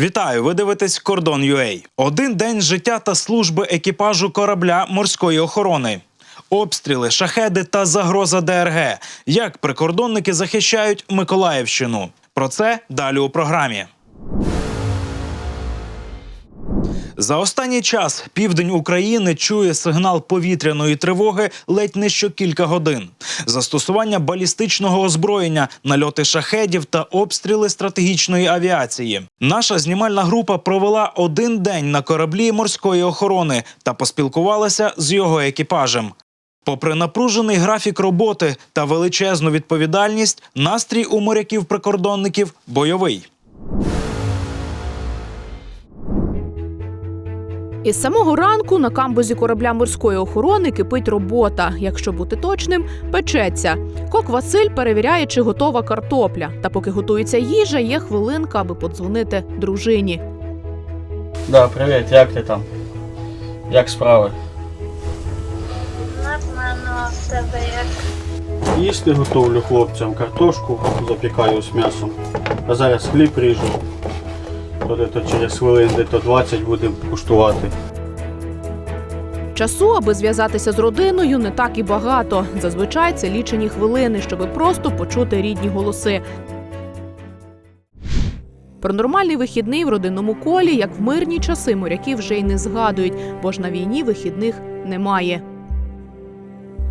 Вітаю! Ви дивитесь Кордон UA. Один день життя та служби екіпажу корабля морської охорони. Обстріли, шахеди та загроза ДРГ. Як прикордонники захищають Миколаївщину? Про це далі у програмі. За останній час південь України чує сигнал повітряної тривоги ледь не що кілька годин. Застосування балістичного озброєння, нальоти шахедів та обстріли стратегічної авіації. Наша знімальна група провела один день на кораблі морської охорони та поспілкувалася з його екіпажем. Попри напружений графік роботи та величезну відповідальність, настрій у моряків-прикордонників бойовий. Із самого ранку на камбузі корабля морської охорони кипить робота. Якщо бути точним, печеться. Кок Василь перевіряє, чи готова картопля. Та поки готується їжа, є хвилинка, аби подзвонити дружині. Да, привіт, як ти там? Як справи? Нормально в тебе як. Їсти готовлю хлопцям картошку, запікаю з м'ясом. А зараз хліб ріжу. То то через хвилин де то 20 будемо куштувати. Часу, аби зв'язатися з родиною, не так і багато. Зазвичай це лічені хвилини, щоби просто почути рідні голоси. Про нормальний вихідний в родинному колі, як в мирні часи, моряки вже й не згадують, бо ж на війні вихідних немає.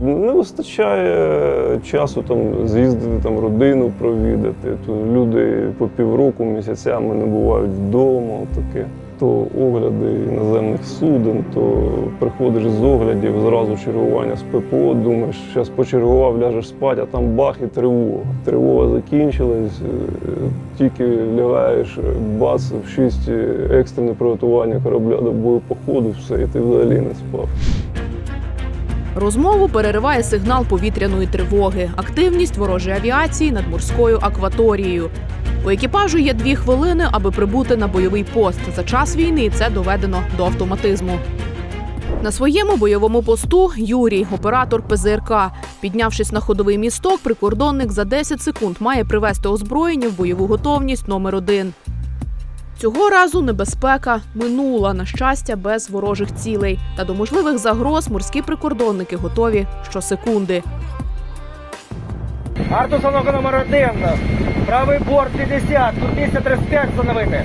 Не вистачає часу там з'їздити там родину провідати. То люди по півроку місяцями не бувають вдома. Таке. То огляди іноземних суден, то приходиш з оглядів, зразу чергування з ППО, думаєш, зараз почергував, ляжеш спати, а там бах і тривога. Тривога закінчилась, е, тільки лягаєш, бац, в 6 екстрене приготування корабля до боєпоходу, все, і ти взагалі не спав. Розмову перериває сигнал повітряної тривоги, активність ворожої авіації над морською акваторією. У екіпажу є дві хвилини, аби прибути на бойовий пост. За час війни це доведено до автоматизму. На своєму бойовому посту Юрій, оператор ПЗРК. Піднявшись на ходовий місток, прикордонник за 10 секунд має привести озброєння в бойову готовність номер один. Цього разу небезпека минула, на щастя, без ворожих цілей. Та до можливих загроз морські прикордонники готові щосекунди. Арт установка номер один. Правий борт 50, тут місце 35 встановити.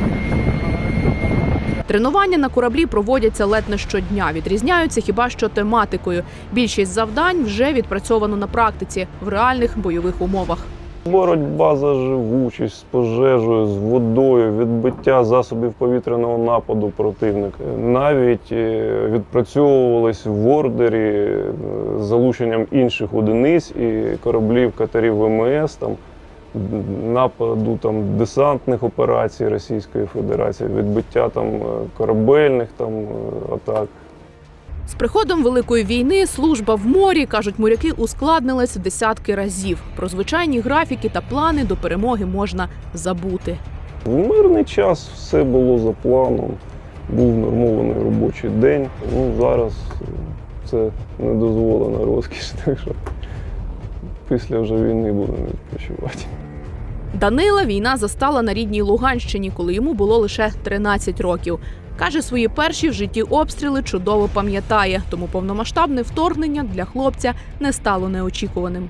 Тренування на кораблі проводяться ледь не щодня. Відрізняються хіба що тематикою. Більшість завдань вже відпрацьовано на практиці в реальних бойових умовах. Боротьба за живучість з пожежею, з водою, відбиття засобів повітряного нападу противника. Навіть е, відпрацьовувались в ордері е, з залученням інших одиниць і кораблів катерів ВМС, там, нападу там, десантних операцій Російської Федерації, відбиття там, е, корабельних там, атак. З приходом великої війни служба в морі кажуть моряки ускладнилась в десятки разів. Про звичайні графіки та плани до перемоги можна забути. В мирний час все було за планом, був нормований робочий день. Ну, зараз це не дозволена розкіш, так що після вже війни будемо відпочивати. Данила війна застала на рідній Луганщині, коли йому було лише 13 років. Каже, свої перші в житті обстріли чудово пам'ятає, тому повномасштабне вторгнення для хлопця не стало неочікуваним.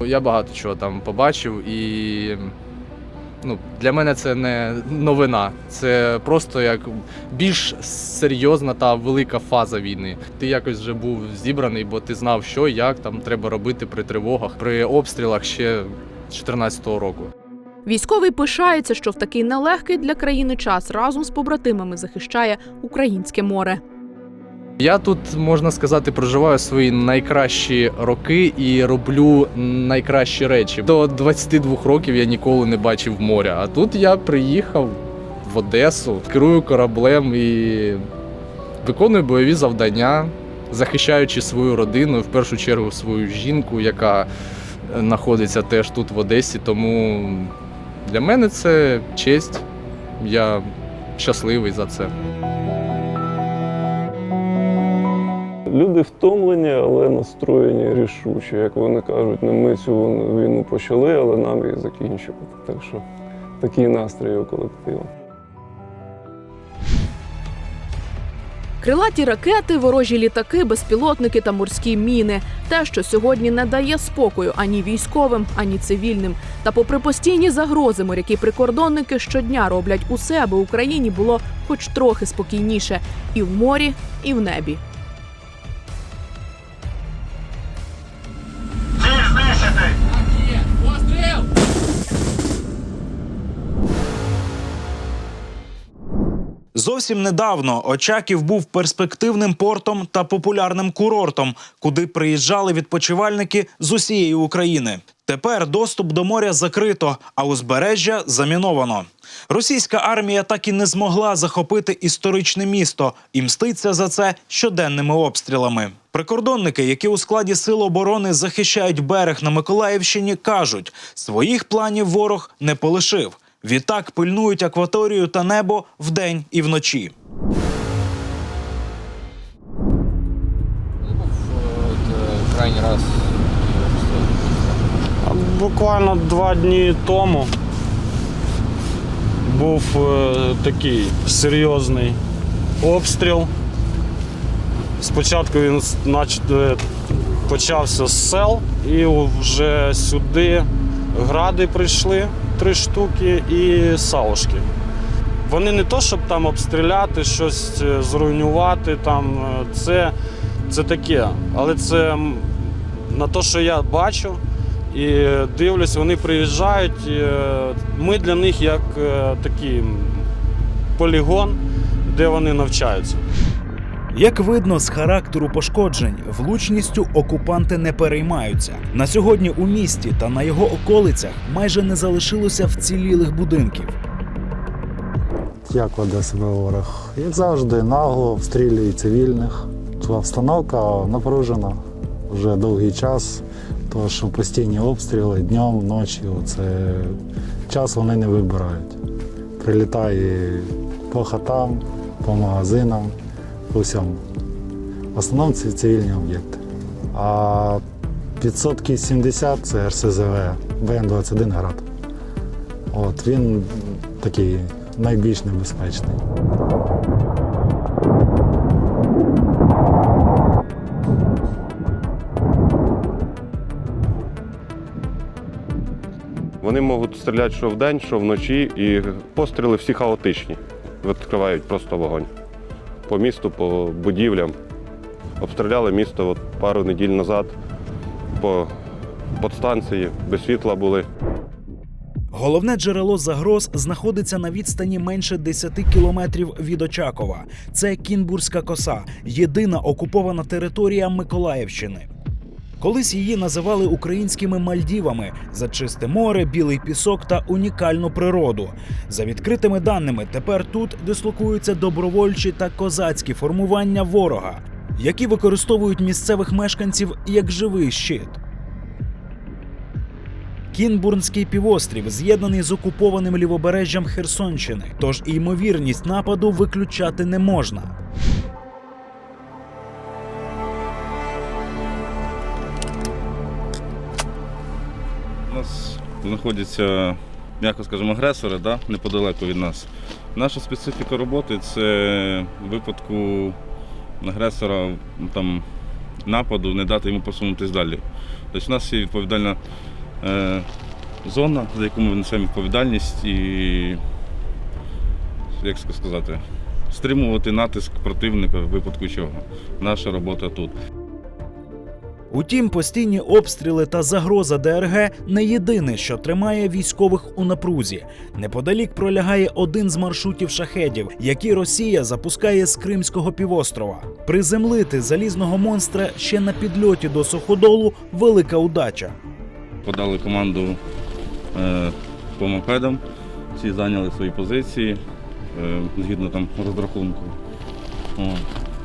Я багато чого там побачив, і ну, для мене це не новина. Це просто як більш серйозна та велика фаза війни. Ти якось вже був зібраний, бо ти знав, що як там треба робити при тривогах, при обстрілах ще 2014 року. Військовий пишається, що в такий нелегкий для країни час разом з побратимами захищає українське море. Я тут можна сказати проживаю свої найкращі роки і роблю найкращі речі. До 22 років я ніколи не бачив моря. А тут я приїхав в Одесу, керую кораблем і виконую бойові завдання, захищаючи свою родину, в першу чергу свою жінку, яка знаходиться теж тут в Одесі. Тому для мене це честь. Я щасливий за це. Люди втомлені, але настроєні рішуче. Як вони кажуть, не ми цю війну почали, але нам її закінчувати. Так що такий настрій у колективу. Крилаті ракети, ворожі літаки, безпілотники та морські міни те, що сьогодні не дає спокою ані військовим, ані цивільним. Та, попри постійні загрози, моряки прикордонники щодня роблять усе, аби Україні було хоч трохи спокійніше і в морі, і в небі. Зовсім недавно Очаків був перспективним портом та популярним курортом, куди приїжджали відпочивальники з усієї України. Тепер доступ до моря закрито, а узбережжя заміновано. Російська армія так і не змогла захопити історичне місто і мститься за це щоденними обстрілами. Прикордонники, які у складі сил оборони захищають берег на Миколаївщині, кажуть, своїх планів ворог не полишив. Відтак пильнують акваторію та небо вдень і вночі. крайній раз. Буквально два дні тому був е, такий серйозний обстріл. Спочатку він нач- е, почався з сел, і вже сюди гради прийшли три штуки і салушки. Вони не то, щоб там обстріляти, щось е, зруйнувати, там, е, це, це таке. Але це на те, що я бачу і дивлюсь, вони приїжджають. е, Ми для них як такий полігон, де вони навчаються. Як видно з характеру пошкоджень, влучністю окупанти не переймаються. На сьогодні у місті та на його околицях майже не залишилося вцілілих будинків. Як веде себе ворог? Як завжди, нагло обстрілює цивільних. Обстановка напружена вже довгий час, тому що постійні обстріли днем, ночі. Це час вони не вибирають. Прилітає по хатам, по магазинам, по всьому. В основному це цивільні об'єкти. А відсотки 70 це РСЗВ, ВН-21 град. От він такий найбільш небезпечний. Вони можуть стріляти що вдень, що вночі, і постріли всі хаотичні. Відкривають просто вогонь. По місту, по будівлям. Обстріляли місто от пару неділь назад по подстанції, без світла були. Головне джерело загроз знаходиться на відстані менше 10 кілометрів від Очакова. Це Кінбурзька коса, єдина окупована територія Миколаївщини. Колись її називали українськими Мальдівами за чисте море, білий пісок та унікальну природу. За відкритими даними, тепер тут дислокуються добровольчі та козацькі формування ворога, які використовують місцевих мешканців як живий щит. Кінбурнський півострів з'єднаний з окупованим лівобережжям Херсонщини, тож ймовірність нападу виключати не можна. Нас знаходяться, м'яко скажемо, агресори да? неподалеку від нас. Наша специфіка роботи це в випадку агресора там, нападу не дати йому просунутись далі. Тобто у нас є відповідальна е, зона, за яку ми несемо відповідальність і, як сказати, стримувати натиск противника в випадку чого. Наша робота тут. Утім, постійні обстріли та загроза ДРГ не єдине, що тримає військових у напрузі. Неподалік пролягає один з маршрутів шахедів, які Росія запускає з Кримського півострова. Приземлити залізного монстра ще на підльоті до суходолу велика удача. подали команду е, по мопедам, всі зайняли свої позиції е, згідно там розрахунку. О,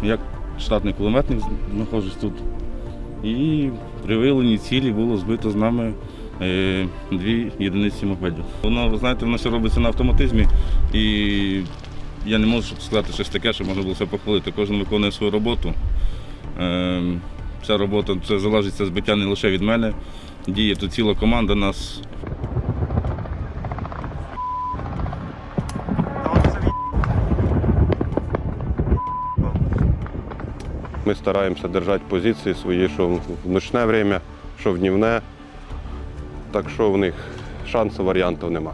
як штатний кулеметник знаходжусь тут. І при виявленні цілі було збито з нами е, дві єдиниці мопедів. Воно, ви знаєте, воно все робиться на автоматизмі і я не можу сказати щось таке, що можна було все похвалити. Кожен виконує свою роботу. Е, ця робота це залежить це збиття не лише від мене. Діє тут ціла команда нас. Ми стараємося держати позиції свої, що в ночне время, що в днівне. Так що в них шансу варіантів нема.